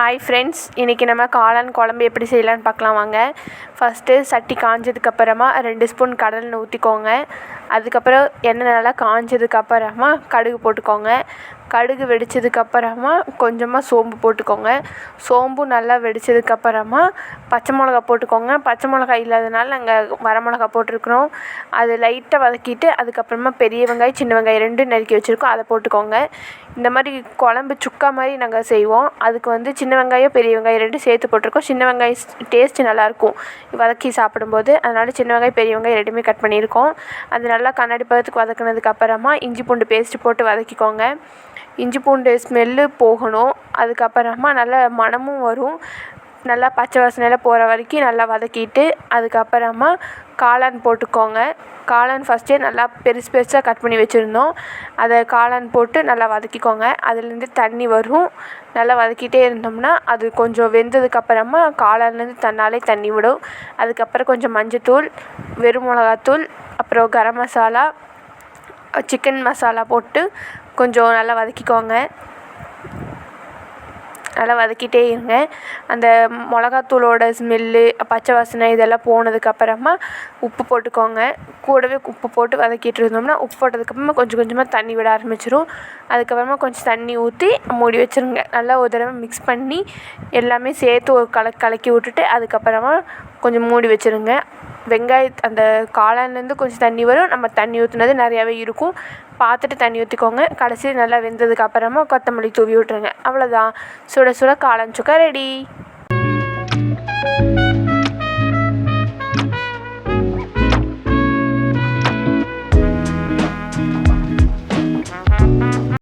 Hi friends இன்றைக்கி நம்ம காளான் குழம்பு எப்படி செய்யலான்னு பார்க்கலாம் வாங்க. ஃபஸ்ட்டு சட்டி காஞ்சதுக்கப்புறமா ரெண்டு ஸ்பூன் கடலில் ஊற்றிக்கோங்க அதுக்கப்புறம் எண்ணெய் நல்லா காஞ்சதுக்கப்புறமா கடுகு போட்டுக்கோங்க. கடுகு வெடித்ததுக்கப்புறமா கொஞ்சமாக சோம்பு போட்டுக்கோங்க. சோம்பும் நல்லா வெடித்ததுக்கப்புறமா பச்சை மிளகா போட்டுக்கோங்க. பச்சை மிளகா இல்லாதனால நாங்கள் வரமிளகா போட்டிருக்கிறோம். அது லைட்டாக வதக்கிட்டு அதுக்கப்புறமா பெரிய வெங்காயம் சின்ன வெங்காயம் ரெண்டும் நறுக்கி வச்சுருக்கோம். அதை போட்டுக்கோங்க. இந்த மாதிரி குழம்பு சுக்கா மாதிரி நாங்கள் செய்வோம். அதுக்கு வந்து சின்ன வெங்காயம் பெரிய வெங்காயம் ரெண்டும் சேர்த்து போட்டிருக்கோம். சின்ன வெங்காயம் டேஸ்ட்டு நல்லாயிருக்கும். வதக்கி சாப்பிடும்போது அதனால் சின்ன வெங்காயம் பெரிய வெங்காயம் ரெண்டுமே கட் பண்ணியிருக்கோம். அது நல்லா கண்ணாடி பதத்துக்கு வதக்குனதுக்கு அப்புறமா இஞ்சி பூண்டு பேஸ்ட்டு போட்டு வதக்கிக்கோங்க. இஞ்சி பூண்டு ஸ்மெல்லு போகணும். அதுக்கப்புறமா நல்ல மணமும் வரும். நல்லா பச்சை வாசனையெல்லாம் போகிற வரைக்கும் நல்லா வதக்கிட்டு அதுக்கப்புறமா காளான் போட்டுக்கோங்க. காளான் ஃபஸ்ட்டே நல்லா பெருசு பெருசாக கட் பண்ணி வச்சுருந்தோம். அதை காளான் போட்டு நல்லா வதக்கிக்கோங்க. அதுலேருந்து தண்ணி வரும். நல்லா வதக்கிட்டே இருந்தோம்னா அது கொஞ்சம் வெந்ததுக்கப்புறமா காளான்லேருந்து தன்னாலே தண்ணி விடும். அதுக்கப்புறம் கொஞ்சம் மஞ்சத்தூள் வெறும் மிளகாத்தூள் அப்புறம் கரம் மசாலா சிக்கன் மசாலா போட்டு கொஞ்சம் நல்லா வதக்கிக்கோங்க. நல்லா வதக்கிட்டே இருங்க. அந்த மிளகாத்தூளோட ஸ்மெல்லு பச்சை வாசனை இதெல்லாம் போனதுக்கப்புறமா உப்பு போட்டுக்கோங்க. கூடவே உப்பு போட்டு வதக்கிட்டு இருந்தோம்னா உப்பு போட்டதுக்கப்புறமா கொஞ்சம் கொஞ்சமாக தண்ணி விட ஆரம்பிச்சிடும் அதுக்கப்புறமா கொஞ்சம் தண்ணி ஊற்றி மூடி வச்சுருங்க. நல்லா ஒரு தடவை மிக்ஸ் பண்ணி எல்லாமே சேர்த்து ஒரு கலக்கு கலக்கி விட்டுட்டு அதுக்கப்புறமா கொஞ்சம் மூடி வச்சுருங்க. வெங்காய அந்த காளான்லேருந்து கொஞ்சம் தண்ணி வரும். நம்ம தண்ணி ஊற்றுனது நிறையாவே இருக்கும். பார்த்துட்டு தண்ணி ஊற்றிக்கோங்க கடைசி நல்லா வெந்ததுக்கு அப்புறமா கொத்தமல்லி தூவி விட்ருங்க அவ்வளோதான் சுட சுட காளான் சுக்கா ரெடி